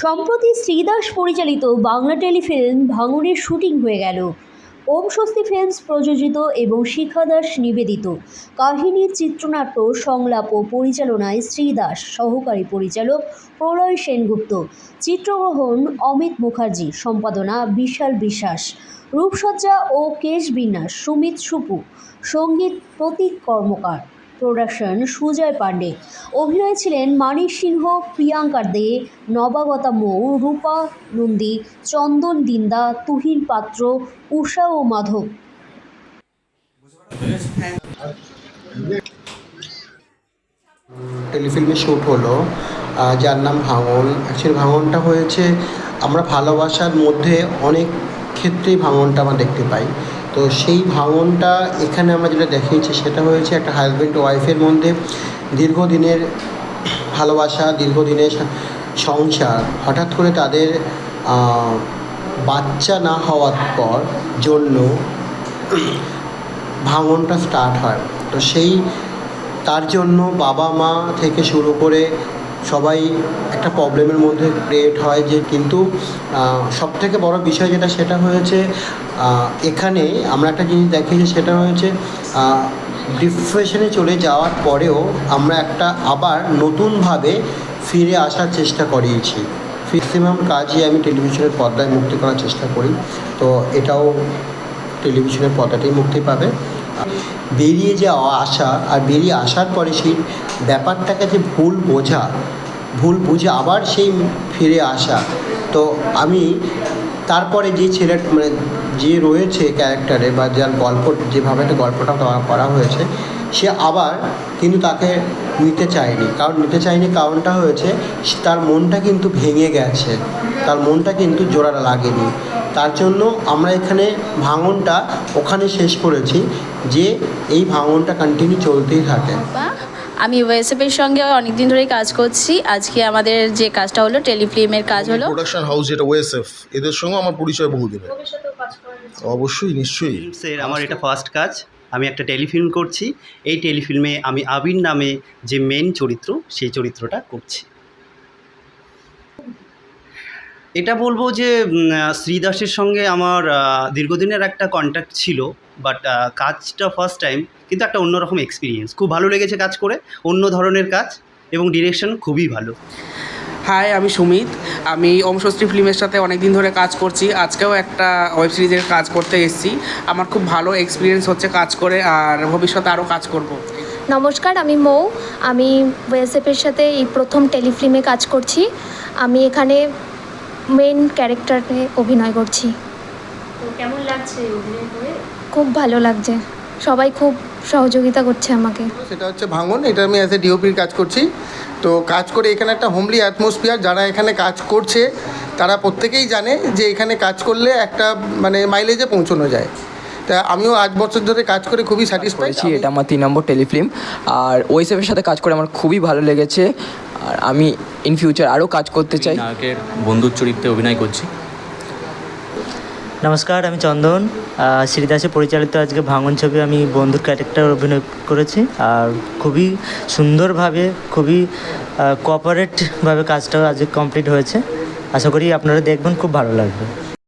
সম্প্রতি শ্রীদাস পরিচালিত বাংলা টেলিফিল্ম ভাঙনের শুটিং হয়ে গেল। ওম স্বস্তি ফিল্মস প্রযোজিত এবং শিখা দাস নিবেদিত। কাহিনীর চিত্রনাট্য, সংলাপ ও পরিচালনায় শ্রীদাস, সহকারী পরিচালক প্রলয় সেনগুপ্ত। চিত্রগ্রহণ, অমিত মুখার্জি। সম্পাদনা, বিশাল বিশ্বাস। রূপসজ্জা ও কেশ বিন্যাস, সুমিত সুপু। সংগীত প্রতীক কর্মকার। প্রোডাকশন সুজয় পাণ্ডে। অভিনয় ছিলেন মানিক সিংহ, প্রিয়াঙ্কা দে, নবাগতা মৌ, রূপা নন্দী, চন্দন দিন্দা, তুহিন পাত্র, উষা ও মাধব। টেলিফিল্মে শ্যুট হলো। যার নাম ভাঙন। অ্যাকচুয়ালি ভাঙনটা হয়েছে, আমরা ভালোবাসার মধ্যে অনেক ক্ষেত্রেই ভাঙনটা আমরা দেখতে পাই। তো সেই ভাঙনটা এখানে আমরা যেটা দেখিয়েছি সেটা হয়েছে একটা হাজব্যান্ড ওয়াইফের মধ্যে দীর্ঘদিনের ভালোবাসা, দীর্ঘদিনের সংসার। হঠাৎ করে তাদের বাচ্চা না হওয়ার পর জন্য ভাঙনটা স্টার্ট হয়। তো সেই, তার জন্য বাবা মা থেকে শুরু করে সবাই একটা প্রবলেমের মধ্যে ক্রিয়েট হয় যে কিন্তু সব থেকে বড় বিষয় যেটা, সেটা হয়েছে এখানে আমরা একটা জিনিস দেখি যে সেটা হয়েছে ডিপ্রেশনে চলে যাওয়ার পরেও আমরা একটা আবার নতুনভাবে ফিরে আসার চেষ্টা করিয়েছি। ম্যাক্সিমাম কাজই আমি টেলিভিশনের পর্দায় মুক্তি করার চেষ্টা করি। তো এটাও টেলিভিশনের পর্দাতেই মুক্তি পাবে। বেরিয়ে যাওয়া আসা আর বেরিয়ে আসার পরে সেই ব্যাপারটাকে যে ভুল বোঝা, ভুল বুঝে আবার সেই ফিরে আসা। তো আমি তারপরে যে ছেলে মানে যে রয়েছে ক্যারেক্টারে বা যার গল্প, যেভাবে একটা গল্পটা করা- হয়েছে, সে আবার কিন্তু তাকে নিতে চায়নি। কারণ নিতে চায়নি কারণটা হয়েছে, তার মনটা কিন্তু ভেঙে গেছে। তার মনটা কিন্তু জোড়া লাগেনি। তার জন্য আমরা এখানে ভাঙনটা ওখানে শেষ করেছি যে এই ভাঙনটা কন্টিনিউ চলতেই থাকে। আমি ওয়েসএফের সঙ্গে অনেক দিন ধরেই কাজ করছি। আজকে আমাদের যে কাজটা হলো টেলিফিল্মের কাজ হলো। প্রোডাকশন হাউস যেটা ওএসএফ এদের সঙ্গে আমার পরিচয় বহু বহুদিনের অবশ্যই নিশ্চয়ই। ফিল্মসের আমার এটা ফার্স্ট কাজ। আমি একটা টেলিফিল্ম করছি। এই টেলিফিল্মে আমি আবির নামে যে মেন চরিত্র সেই চরিত্রটা করছি। এটা বলব যে শ্রীদাসের সঙ্গে আমার দীর্ঘদিনের একটা কন্ট্যাক্ট ছিল বাট কাজটা ফার্স্ট টাইম কিন্তু একটা অন্যরকম এক্সপিরিয়েন্স খুব ভালো লেগেছে কাজ করে অন্য ধরনের কাজ এবং ডিরেকশন খুবই ভালো। হাই আমি সুমিত। আমি ওম স্বস্তি ফিল্মের সাথে অনেক দিন ধরে কাজ করছি। আজকেও একটা ওয়েব সিরিজের কাজ করতে এসেছি। আমার খুব ভালো এক্সপিরিয়েন্স হচ্ছে কাজ করে আর ভবিষ্যতে আরও কাজ করব। নমস্কার আমি মৌ। আমি ওয়েসএফের সাথে এই প্রথম টেলিফিল্মে কাজ করছি। আমি এখানে মেন ক্যারেক্টারে অভিনয় করছি। তো কেমন লাগছে অভিনয় করে? খুব ভালো লাগছে। সবাই খুব সহযোগিতা করছে আমাকে। সেটা হচ্ছে ভাঙন এটা আমি অ্যাজ এ ডিওপির কাজ করছি। তো কাজ করে এখানে একটা হোমলি অ্যাটমসফিয়ার যারা এখানে কাজ করছে তারা প্রত্যেকেই জানে যে এখানে কাজ করলে একটা মানে মাইলেজে পৌঁছানো যায়। তা আমিও আট বছর ধরে কাজ করে খুবই স্যাটিসফাইড করেছি এটা আমার তিন নম্বর টেলিফিল্ম। আর ওইসবের সাথে কাজ করে আমার খুবই ভালো লেগেছে। আর আমি ইন ফিউচার আরও কাজ করতে চাই। নায়কের বন্ধুর চরিত্রে অভিনয় করছি। নমস্কার আমি চন্দন। শ্রীদাসে পরিচালিত আজকে ভাঙন ছবি আমি বন্ধুর ক্যারেক্টার অভিনয় করেছি। আর খুবই সুন্দরভাবে খুবই কোঅপারেটভাবে কাজটা আজকে কমপ্লিট হয়েছে। আশা করি আপনারা দেখবেন খুব ভালো লাগবে।